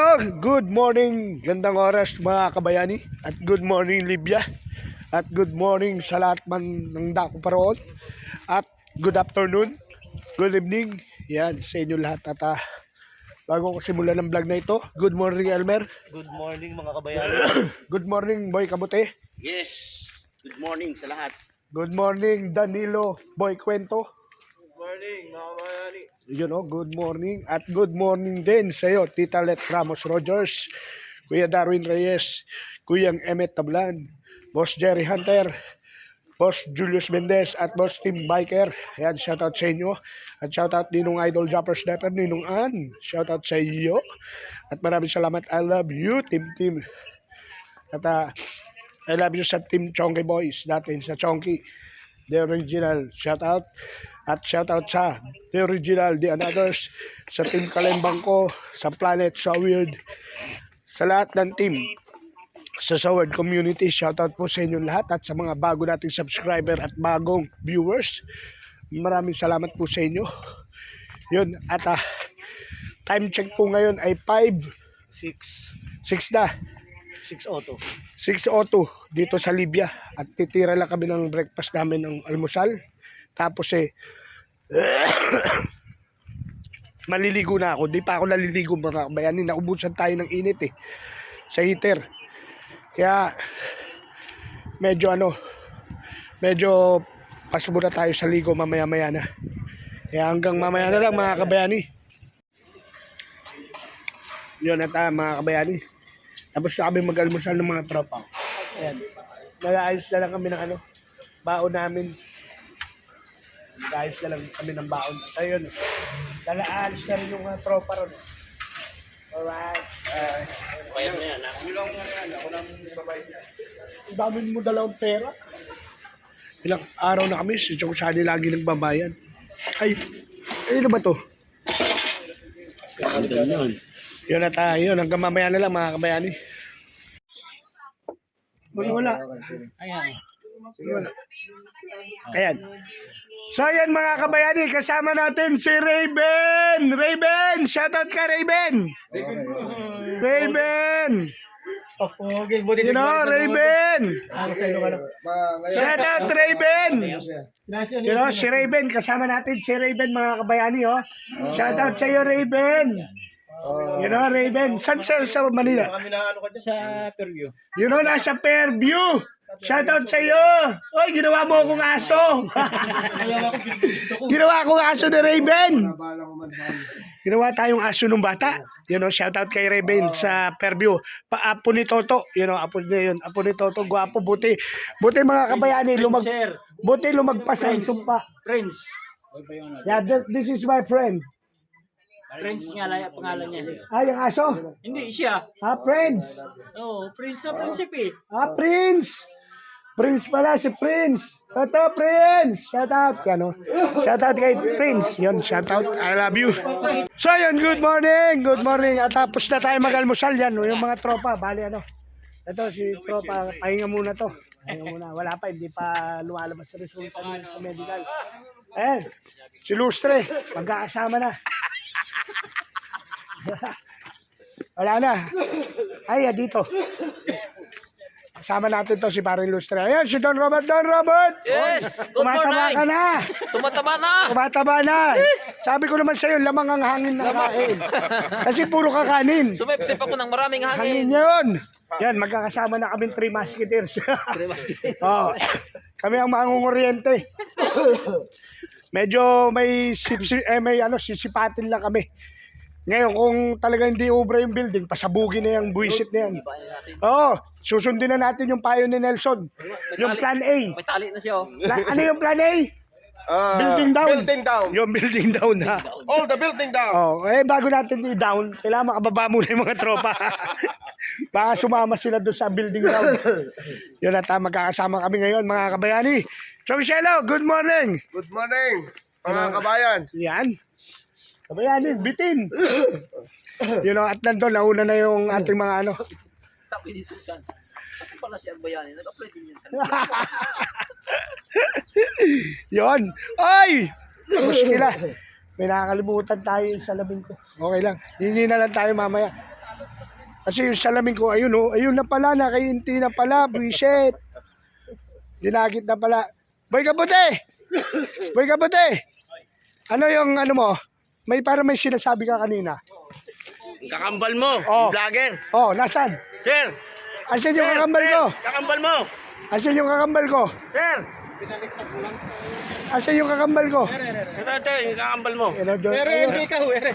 hello! Good morning! Gandang oras mga kabayani. At good morning Libya. At good morning sa lahat man ng dako paroon. At good afternoon. Good evening. Yan, sa inyo lahat. At ah, bago ko simulan ng vlog na ito, good morning Elmer. Good morning mga kabayani. Good morning Boy Kabute. yes. Good morning sa lahat. Good morning Danilo Boy Kwento. Morning mga kabayani. Yun oh, good morning. At good morning din sa iyo, Tita Let Ramos Rogers, Kuya Darwin Reyes, Kuyang Emmet Tablan, Boss Jerry Hunter, Boss Julius Mendez at Boss Tim Biker. Ayan, shoutout sa inyo. At shoutout Ninong Idol Jumper Sniper, Ninong An. Shoutout sa iyo. At maraming salamat. I love you, Team Team. At ah, I love you sa Team Chonky Boys natin, sa Chonky. The original. Shoutout. At shoutout sa The Original, The Anothers, sa Team Kalembang ko, sa Planet, sa Weird, sa lahat ng team sa Saward Community. Shoutout po sa inyo lahat at sa mga bago nating subscriber at bagong viewers. Maraming salamat po sa inyo. Yun, at ah, time check po ngayon ay 5, 6. 6 na. 6 auto. 6.02 dito sa Libya at titira lang kami ng breakfast namin ng almusal. Tapos eh, maliligo na ako. Di pa ako naliligo mga kabayani. Naubusan tayo ng init eh. Sa heater. Kaya, medyo ano, medyo paso muna tayo sa ligo mamaya-maya na. Kaya hanggang mamaya na lang mga kabayani. Yun at ah, mga kabayani. Tapos na kami mag-almusal ng mga tropa. Ayan. Nag-aayos na lang kami ng ano, baon namin. Nag-aayos na lang kami ng baon. Ayun, nag-aayos na rin yung mga tropa ron. Alright. Uh, Kaya na yan. ah. ang dami mo dalawang pera. Ilang araw na kami, si Chong Shani lagi nagbabayad. Ay, ano ba to? Yun na tayo, hanggang mamaya na lang mga kabayani. Wala, wala. Ayan. Ayan. So ayan mga kabayani, kasama natin si Raven! Raven! Shoutout ka Raven! Raven! Okay, buti You know, Raven! Shoutout Raven! You know, si Raven, kasama natin si Raven mga kabayani, oh. Shoutout sa iyo, Raven! You know, Raven, saan sa, sa Manila? Kami na ano ka dyan? Sa Fairview. You know, nasa Fairview! Shoutout sa iyo! Oy, ginawa mo akong aso! ginawa akong aso ni Raven! Ginawa tayong aso ng bata. You know, shoutout kay Raven sa Fairview. Pa apo ni Toto. You know, apo niya yun. Apo ni Toto, gwapo, buti. Buti mga kabayani, lumag, buti lumagpas ang sumpa. Prince. Yeah, th- this is my friend. Prince nga lang ang pangalan niya. Ah, yung aso? Hindi siya. Ah, Prince. Oo, Prince na prinsipe. Ah, Prince. Prince pala, si Prince. Toto, Prince. Shout out. Yan, oh. Shout out kay Prince. Yun, shout out. I love you. So, yun, good morning. Good morning. At tapos na tayo mag-almusal yan. Yung mga tropa, bali ano. Ito, si tropa, pahinga muna to. Pahinga muna. Wala pa, hindi pa lumalabas sa resulta sa medical. Ayan, si Lustre, magkakasama na. Wala na. Ay, ah, dito. Kasama natin to si Paring Lustre. Ayan, si Don Robert. Don Robert! Yes! Good Tumataba morning! ka na! Tumataba na! Tumataba na! Sabi ko naman sa'yo, lamang ang hangin na kain. Kasi puro kakanin. Sumipsip ako ng maraming Hangin hangin. yun! Yan, magkakasama na kami three musketeers. oh, kami ang mangunguryente. Medyo may sipsi, eh, may ano, sisipatin lang kami. Ngayon, kung talaga hindi ubra yung building, pasabugin na yung buwisit na yan. Oo, susundin na natin yung payo ni Nelson. Yung plan A. May tali na siya. oh. Ano yung plan A? building down. Building down. Yung building down ha. All the building down. Oh, eh bago natin i-down, kailangan makababa muna yung mga tropa. Baka sumama sila doon sa building down. Yun at ah, magkakasama kami ngayon mga kabayani. So Michelo, good morning. Good morning, mga kabayan. Yan. Kabayani, bitin. you know, at nandun, nauna na yung ating mga ano. Sabi ni Susan. Ako pala si Agbayani. Nag-apply din yan sa Yon. Ay! Muskila. May nakakalimutan tayo sa labing ko. Okay lang. Hindi na lang tayo mamaya. Kasi yung salamin ko, ayun oh, ayun na pala, nakainti na pala, buwisit. Dinagit na pala. Boy Kabuti! Boy Kabuti! Ano yung ano mo? May para may sinasabi ka kanina. Kakambal mo, Oh. vlogger. Oh, nasan? Sir, Asan yung kakambal ko? kakambal mo. Asan yung kakambal ko? Sir, Asan yung kakambal ko? ito, ito, yung kakambal mo. John? Ayun. ka, were.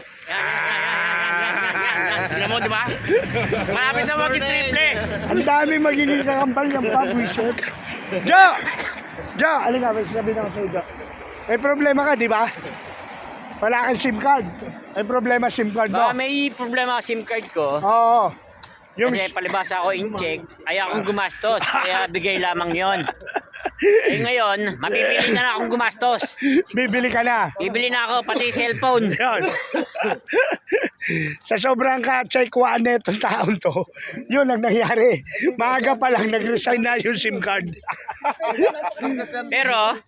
Tingnan mo, di ba? Malapit na maging triple. Ang dami magiging kakambal ng pabuisit. Jo! Jo! Ano nga, may sabi na ako sa'yo, Jo. May problema ka, di ba? Wala kang SIM card. May problema SIM card mo. Baka may problema sa SIM card ko. Oo. Yung Kasi palibasa ako in-check, ay akong gumastos. Kaya bigay lamang yon. Eh ngayon, mabibili na, na akong gumastos. bibili ka na. Bibili na ako, pati cellphone. Yun. Sa sobrang ka-check-waan na itong taon to, yun ang nangyari. Maaga pa lang, nag-resign na yung SIM card. Pero,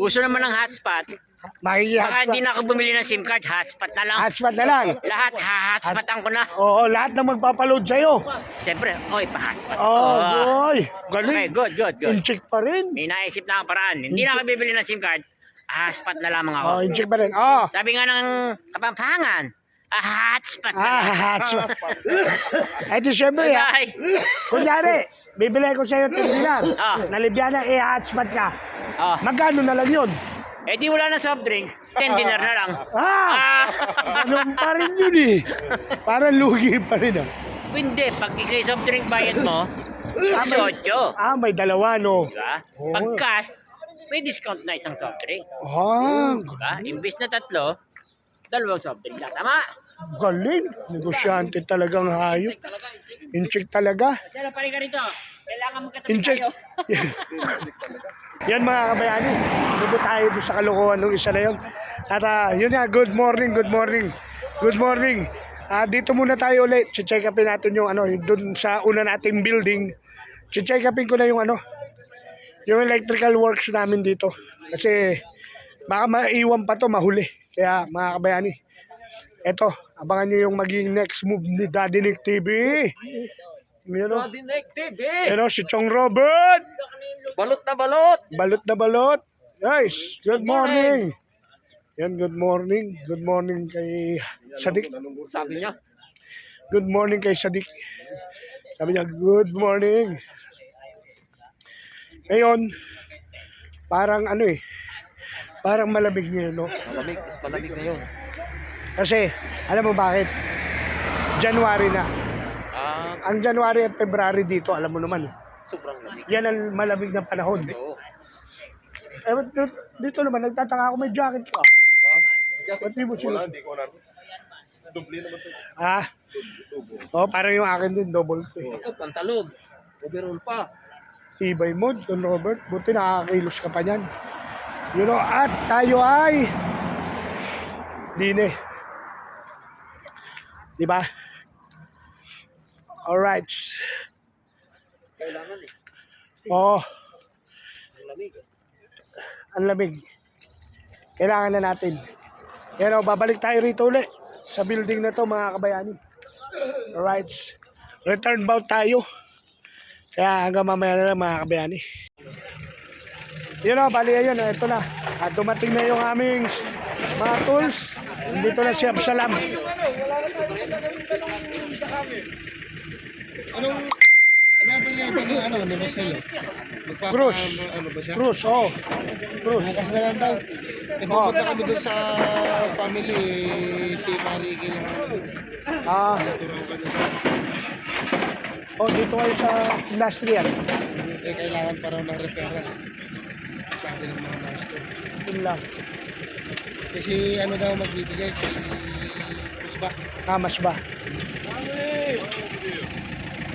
uso naman ng hotspot. Baka hindi na ako bumili ng SIM card, hotspot na lang. Hotspot na lang. Lahat, ha-hotspotan ko na. Oo, lahat na magpapaload sa'yo. Siyempre, oy, pa-hotspot. Oh, ko. boy. Okay, Galing. good, good, good. In-check pa rin. May naisip na akong paraan. Hindi na ako bibili ng SIM card, hotspot na lamang ako. Oh, in-check pa rin. Oh. Sabi nga ng kapampangan, ah, hotspot na Ah, hotspot. Eh di syempre, ah, Ay, kunyari, bibili ko sa'yo 10 dinar. Ah. Nalibyana, eh, hotspot ka. oh, Magkano na lang yun? Eh di wala na soft drink, 10 dinar na lang. Ah! Ah, Ganun pa rin yun eh. Parang lugi pa rin ah. hindi, pag ikay soft drink bayad mo, 18. Ah, may dalawa no. Diba? Oo. Pag cash, may discount na isang soft drink. Ah, Diba? Imbis na tatlo, dalawang soft drink na. Tama? galing. Negosyante talagang hayop. In-check talaga. Sino pa rin ka rito? Kailangan magkatabi In-check. tayo. Yan mga kabayani. Dito tayo sa kalokohan ng isa na yun. At ah, yun nga, good morning, good morning. Good morning. Ah, dito muna tayo ulit. Check upin natin yung ano, doon sa una nating building. Check upin ko na yung ano, yung electrical works namin dito. Kasi baka maiwan pa to mahuli. Kaya mga kabayani, eto, abangan nyo yung magiging next move ni Daddy Nick TV. Yun o, Dinek TV! yun o, si Chong Robert. Balot na balot! Balot na balot. Guys, good morning. Yan, good morning. Good morning kay Sadik. Sabi niya. Good morning kay Sadik. Sabi niya, good morning. Ngayon, parang ano eh, parang malamig ngayon, no? Malamig, is malamig ngayon. Kasi, alam mo bakit? January na. Ah, Ang January at February dito, alam mo naman, eh. Sobrang lamig. yan ang malamig na panahon. Oo. Eh, ba't dito, dito naman, nagtataka ako may jacket ka. Ba't di mo Wala, sinus- hindi ko na. Dubli naman to. Ah. Oh, parang yung akin din, double to. eh. Ito, pantalog. Overall pa. Tibay mo, Don Robert. Buti nakakakilos ka pa niyan. You know, at tayo ay dine. Di ba? Alright. Kailangan eh. Oh, Ang lamig. ang lamig. Kailangan na natin. Yan o, babalik tayo rito ulit sa building na to mga kabayani. Alright. Return bout tayo. Kaya hanggang mamaya na lang mga kabayani. Yun o, bali yun. Ito na. At dumating na yung aming mga tools. Dito na si Absalam. Ano ba yan? Ano, ano, ba sa'yo? Magpapa, Cruz. ano ba siya? Cruz, oh. Cruz. Bukas na lang daw. Eh, pupunta kami doon sa family, si Mariki lang. Ah. Oh, dito kayo sa industrial. Eh, kailangan pa raw ng repera. Sabi ng mga master. Yun lang. Kasi ano daw magbibigay kay Kusba. Kamas ba?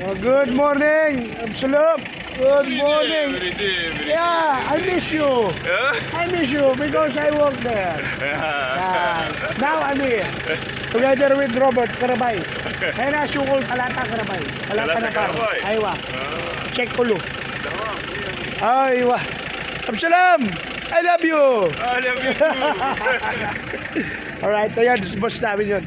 Oh, good morning, Absolute. Good morning. Yeah, I miss you. I miss you because I work there. Yeah. Now I'm here. Together with Robert Karabay. Kaya na sukol talata Karabay. Talata na kar. Aywa. Check kulo. Aywa. Absalam! I love you! I love you Alright, ayan, boss namin yun.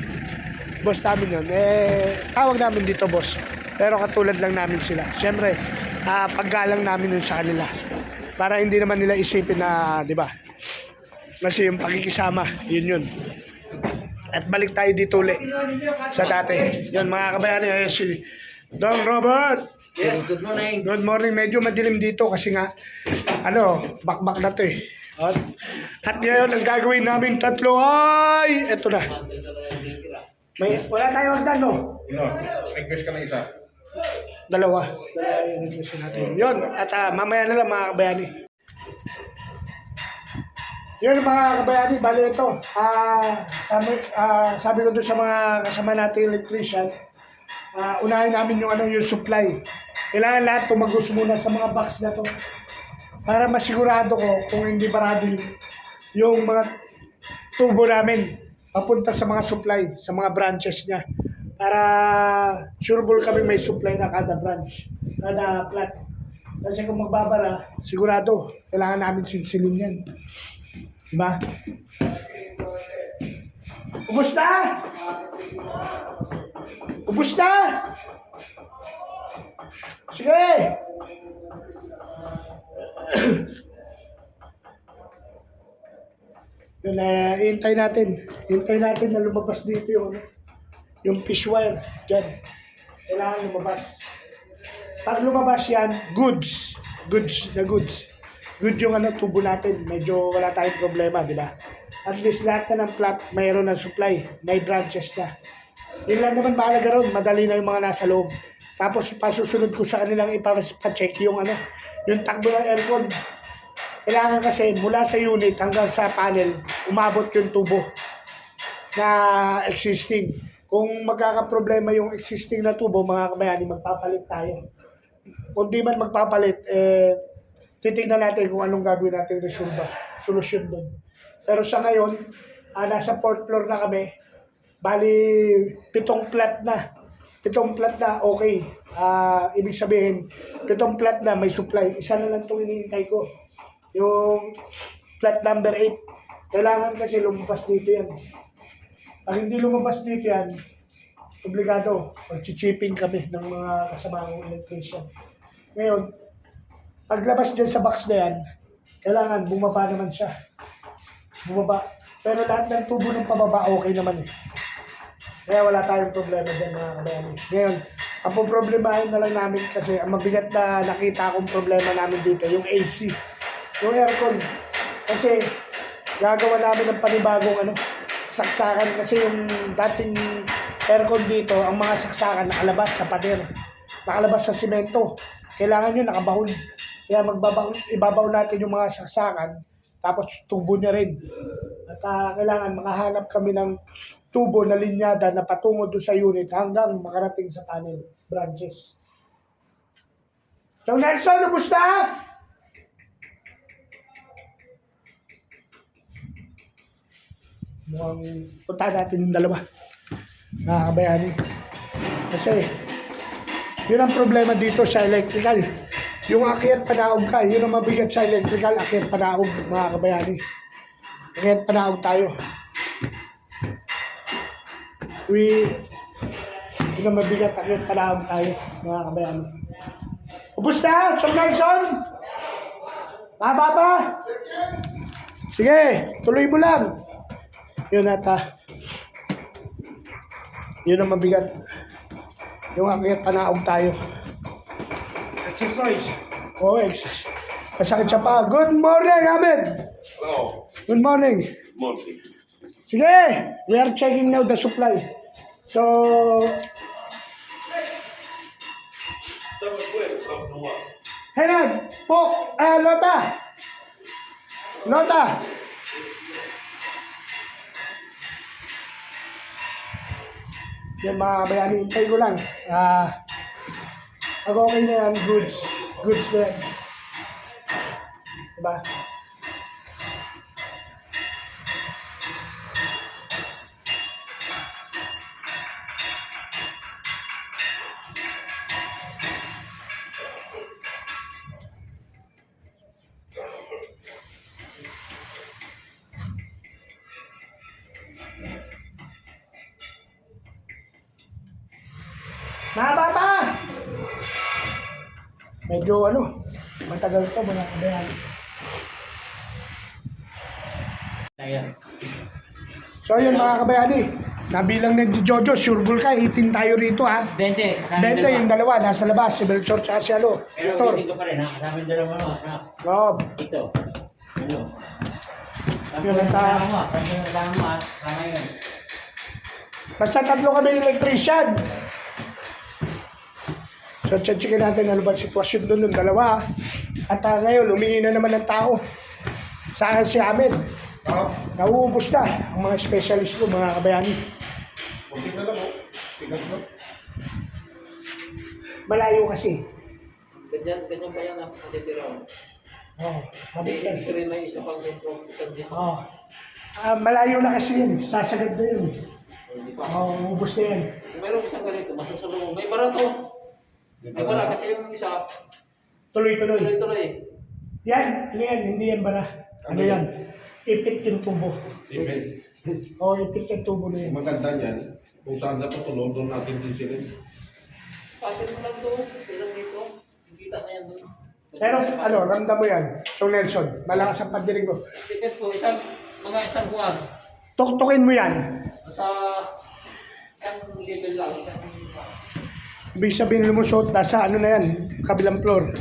boss namin yun. Eh, tawag namin dito, boss. Pero katulad lang namin sila. Siyempre, ah, paggalang namin yun sa kanila. Para hindi naman nila isipin na, di ba? Kasi yung pagkikisama, yun yun. At balik tayo dito ulit sa dati. Yun, mga kabayani, ayun si Dong Robert. Yes, good morning. Good morning. Medyo madilim dito kasi nga, ano, bakbak na to eh. At, at ngayon, ang gagawin namin tatlo ay, eto na. May, wala tayo hagdan, no? No, request ka ng isa. Dalawa. Dalawa yung request natin. Yun, at ah, mamaya na lang mga kabayani. Yun mga kabayani, bali ito. Ah, sabi, ah, sabi ko doon sa mga kasama nating electrician, ah, unahin namin yung ano yung supply. Kailangan lahat tumagos muna sa mga box na to. Para masigurado ko kung hindi parado yung, yung mga tubo namin papunta sa mga supply, sa mga branches niya. Para sureball kami may supply na kada branch, kada plat. Kasi kung magbabara, sigurado, kailangan namin silsilin yan. Diba? Ubus na! Ubus na! Sige! Yun na, hintay natin. Hintay natin na lumabas dito yung, ano, yung fish wire. Diyan. Kailangan lumabas. Pag lumabas yan, goods. Goods na goods. Good yung ano, tubo natin. Medyo wala tayong problema, di ba? At least lahat na ng plat, mayroon ng supply. May branches na. Yun lang naman mahalaga ron. Madali na yung mga nasa loob. Tapos pasusunod ko sa kanilang ipacheck yung ano, yung takbo ng aircon. Kailangan kasi mula sa unit hanggang sa panel, umabot yung tubo na existing. Kung magkakaproblema yung existing na tubo, mga kabayani, magpapalit tayo. Kung di man magpapalit, eh, titignan natin kung anong gagawin natin resolve, solusyon doon. Pero sa ngayon, ah, nasa fourth floor na kami, bali pitong plat na. Pitong plat na, okay. Ah, ibig sabihin, pitong plat na may supply. Isa na lang itong hinihintay ko. Yung plat number 8. Kailangan kasi lumabas dito yan. Pag hindi lumabas dito yan, obligado, mag-chipping kami ng mga kasama kong electrician. Ngayon, paglabas dyan sa box na yan, kailangan bumaba naman siya. Bumaba. Pero lahat ng tubo ng pababa, okay naman eh. Kaya wala tayong problema dyan mga kabayani. Ngayon, ang poproblemahin na lang namin kasi ang mabigat na nakita akong problema namin dito, yung AC. Yung aircon. Kasi gagawa namin ng panibagong ano, saksakan kasi yung dating aircon dito, ang mga saksakan nakalabas sa pader. Nakalabas sa simento. Kailangan yun nakabahon. Kaya magbabaw, ibabaw natin yung mga saksakan tapos tubo niya rin. At ah, kailangan makahanap kami ng tubo na linyada na patungo doon sa unit hanggang makarating sa panel branches. So Nelson, ubus na? Mukhang punta natin yung dalawa. Nakakabayani. Kasi, yun ang problema dito sa electrical. Yung akyat panaog ka, yun ang mabigat sa electrical, akyat panaog, mga kabayani. Akyat panaog tayo. We, yun ang mabigat, akyat panaog tayo, mga kabayani. Ubus na, Chong Nelson! Mahaba pa? Sige, tuloy mo lang. Yun ata. Yun ang mabigat. Yung akyat panaog tayo. Exercise. Oo, oh, exercise. Masakit siya pa. Good morning, Ahmed. Hello. Good morning. Morning. Sige, we are checking now the supply. So. Henan, Pok, eh, Lota. Lota. Yan mga kabayani, hintay ko lang. Ah, pag okay na yan, goods. Goods na yan. Diba? Medyo ano, matagal to mga kabayan. Ayan. So yun mga kabayani, nabilang na ni Jojo, sure bull ka, 18 tayo rito ha. 20. kasama Benta dalawa. yung dalawa, nasa labas, si Belchor at si Alo. Pero ulitin ko pa rin ha. Kasama yung dalawa mo. ha? Rob, Ito. Ano? Sampo Yun, yung ata- kasama mo. yung kasama mo ha. Kasama yun. basta tatlo kami electrician. So checkin natin ano ba sitwasyon doon ng dalawa. At ah, ngayon, humingi na naman ng tao. Sa akin si Amin. Oh, Nauubos na ang mga specialist ko, mga kabayani. kunti na lang oh. Malayo kasi. Ganyan, ganyan ba yan ang natitira? Oh, Hindi, mabit yan. ibig sabihin may isa pang metro, isang dito. Oh. Ah, malayo na kasi yan. Sasagad na yun. Oh, ubos na yan. Mayroong isang ganito, mo. May bara May bara kasi yung isa, Tuloy-tuloy. tuloy-tuloy. Yan, ano yan? Hindi yan bara. Ano yan? Ipit yung tubo. Ipit. Oh, ipit yung tubo na yan. Maganda niyan. Kung saan dapat tulong, doon natin din sila. Packet mo lang to, pero dito, kita na yan doon. Pero ano, ramdam mo yan. So Nelson, malakas ang pagdirig mo. Depende po, isang, mga isang buwan. Tuktukin mo yan. Sa isang level lang, isang Ibig sabihin lumusot, nasa ano na yan, kabilang floor.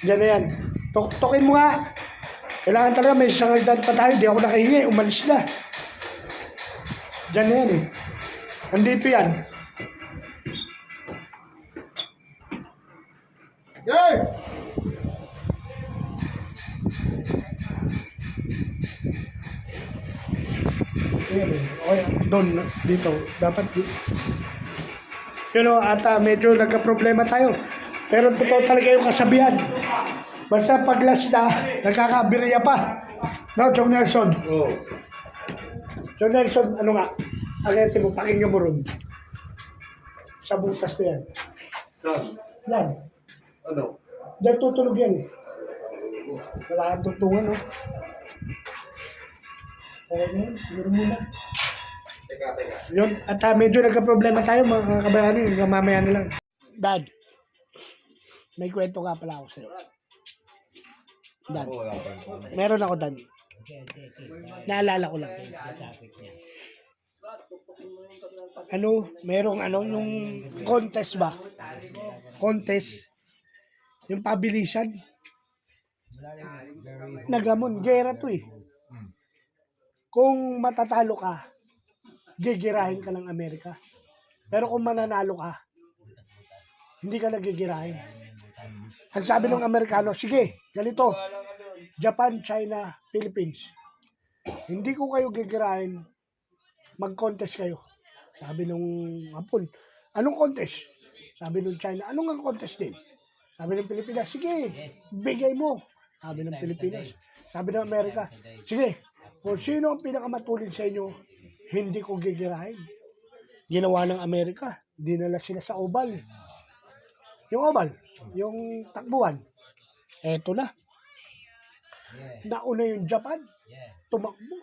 Diyan na yan. Tuktukin mo nga. Kailangan talaga may isang hagdan pa tayo. Di ako nakahingi. Umalis na. Diyan na yan eh. Andito yan. Yay! Doon, dito. Dapat. You know, at ah, medyo nagka-problema tayo. Pero totoo talaga yung kasabihan. Basta pag last na, nagkakabirya pa. No, Chong Nelson? Oh. Chong Nelson, ano nga? Agente mo, pakinggan mo ron. Sa butas na yan. Saan? Yan. Ano? Diyan tutulog yan eh. Wala kang tutungan, no? Yun, siguro muna. Teka, teka. Yun, at ah, medyo nagka-problema tayo mga kabayani, hanggang mamaya na lang. Dad, may kwento ka pala ako sa'yo. Dad, meron ako dad. Naalala ko lang. Ano, merong ano, yung contest ba? Contest. Yung pabilisan. Nagamon, gera to eh. Kung matatalo ka, gigirahin ka ng Amerika. Pero kung mananalo ka, hindi ka nagigirahin. Ang sabi ng Amerikano, sige, ganito, Japan, China, Philippines. Hindi ko kayo gigirahin, mag-contest kayo. Sabi nung Hapon, anong contest? Sabi nung China, anong ang contest din? Sabi ng Pilipinas, sige, bigay mo. Sabi ng Pilipinas. Sabi ng Amerika, sige, kung sino ang pinakamatulin sa inyo, hindi ko gigirahin. Ginawa ng Amerika, dinala sila sa oval. Yung oval, yung takbuhan. Eto na. Nauna yung Japan, tumakbo.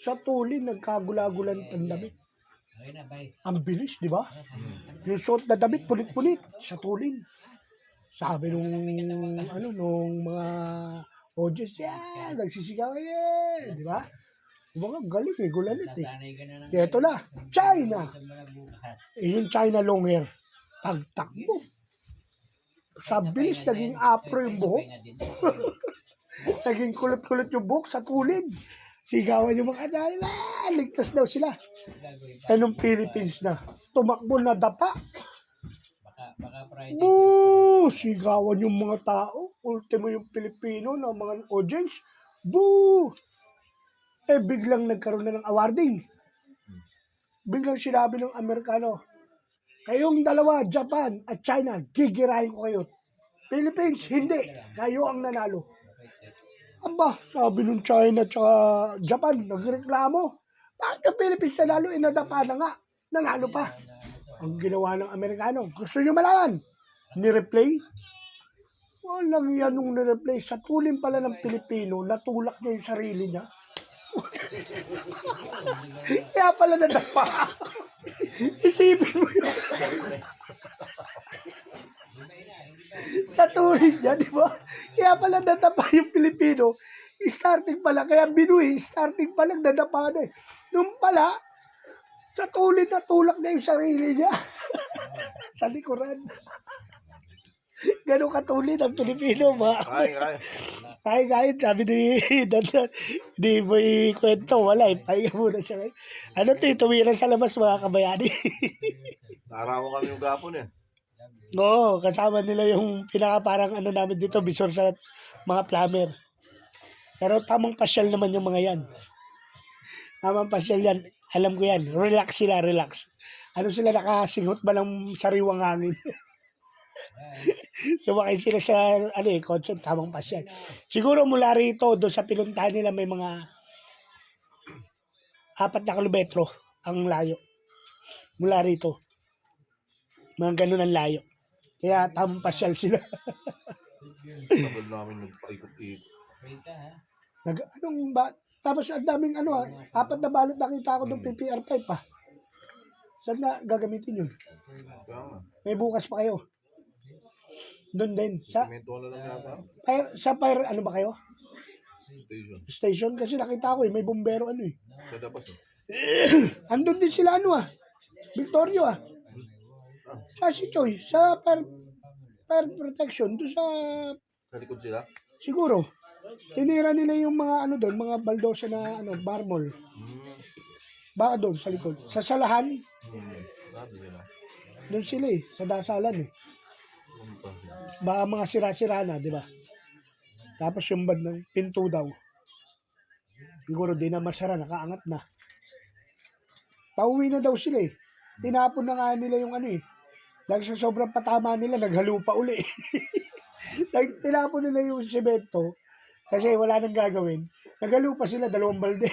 Sa tulin, nagkagulagulan ang damit. Ang bilis, di ba? Yung suot na damit, pulit-pulit, sa tulin. Sabi nung, ano, nung mga audience, yeah, nagsisigaw, yeah, di ba? Mga galing eh, gulanit eh. Ito na, China. Eh, yung China long hair, pagtakbo. Sa bilis, naging apro yung buhok. naging kulot-kulot yung buhok sa tulid. Sigawan yung mga dahil, ah, ligtas daw sila. Eh, nung Philippines na, tumakbo na dapa. Boo! Sigawan yung mga tao. Ultimo yung Pilipino na mga audience. Boo! Eh, biglang nagkaroon na ng awarding. Biglang sinabi ng Amerikano, kayong dalawa, Japan at China, gigirahin ko kayo. Philippines, hindi. Kayo ang nanalo. Aba, sabi nung China at Japan, nagreklamo. Bakit ang Philippines nanalo? Eh, nadapa na nga. Nanalo pa. Ang ginawa ng Amerikano, gusto nyo malaman? Ni-replay? Walang yan nung ni-replay. Sa tulin pala ng Pilipino, natulak niya yung sarili niya. Kaya pala nadapa. Isipin mo yun. Sa tuloy niya, di ba? Kaya pala nadapa yung Pilipino. Starting pa lang, kaya binuhi, starting pa lang nadapa na eh. Nung pala, sa tuloy na tulak niya yung sarili niya. sa likuran. Ganun katulid ang Pilipino, mga Ay, ay. ay, kahit sabi ni Dandan, di mo ikwento, wala, ipahinga muna siya. Ano to, tumira sa labas mga kabayani. Narawan kami yung gapon eh. Oo, kasama nila yung pinaka parang ano namin dito, bisor sa mga plumber. Pero tamang pasyal naman yung mga yan. Tamang pasyal yan. Alam ko yan. Relax sila, relax. Ano sila nakasingot ba ng sariwang hangin? Sumakay sila sa ano eh, kotse, tamang pasyal. Siguro mula rito, doon sa pinuntahan nila may mga apat na kilometro ang layo. Mula rito. Mga ganun ang layo. Kaya tamang pasyal sila. Sabad namin nagpaikot-ikot. Nag, anong ba? Tapos ang daming ano ah, apat na balot nakita ko ng PPR5 pa. Saan na gagamitin yun? May bukas pa kayo. Doon din. Sa Semento na lang yata. fire, sa fire, ano ba kayo? Station. Station kasi nakita ko eh, may bombero ano eh. Sa dapas eh. Andun din sila ano ah. Victorio ah. Sa si Choy, sa fire, fire protection, doon sa Sa likod sila. siguro. Tinira nila yung mga ano doon, mga baldosa na ano, barmol. Hmm. Baka doon sa likod. Sa salahan, Hmm. Sila. doon sila eh, sa dasalan eh. Baka mga sira-sira na, di ba? Tapos yung band ng pinto daw. Siguro di na masara, nakaangat na. Pauwi na daw sila eh. Tinapon na nga nila yung ano eh. Dahil sa sobrang patama nila, naghalo pa uli. Nag- Tinapon nila yung semento kasi wala nang gagawin. Naghalo pa sila, dalawang balde.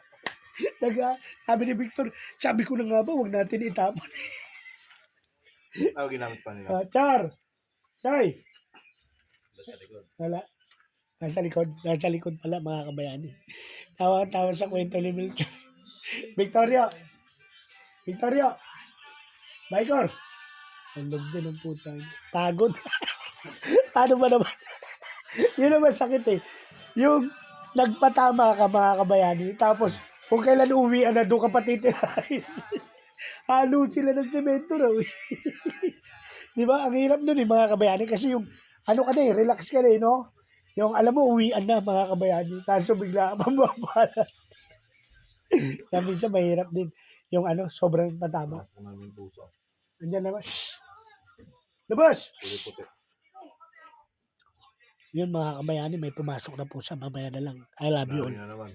Nag, sabi ni Victor, sabi ko na nga ba, huwag natin itapon. Ano ginamit pa nila? Ah, Char! Chay! Wala. Nasa likod. Nasa likod pala mga kabayani. Tawa-tawa sa kwento ni Milton. Victoria! Victoria! Baikor! Tulog din ang puta. Pagod. Paano ba naman? Yun naman sakit eh. Yung nagpatama ka mga kabayani. Tapos kung kailan uwi na doon ka pa titirahin. Halo sila ng semento raw. Di ba? Ang hirap nun eh, mga kabayani. Kasi yung, ano ka na eh, relax ka na eh, no? Yung, alam mo, uwian na, mga kabayani. Kaso bigla, mababalat. Kaya minsan mahirap din. Yung ano, sobrang patama. Andiyan naman. Shhh! Labas! Yun mga kabayani, may pumasok na po sa mamaya na lang. I love you all. Na naman.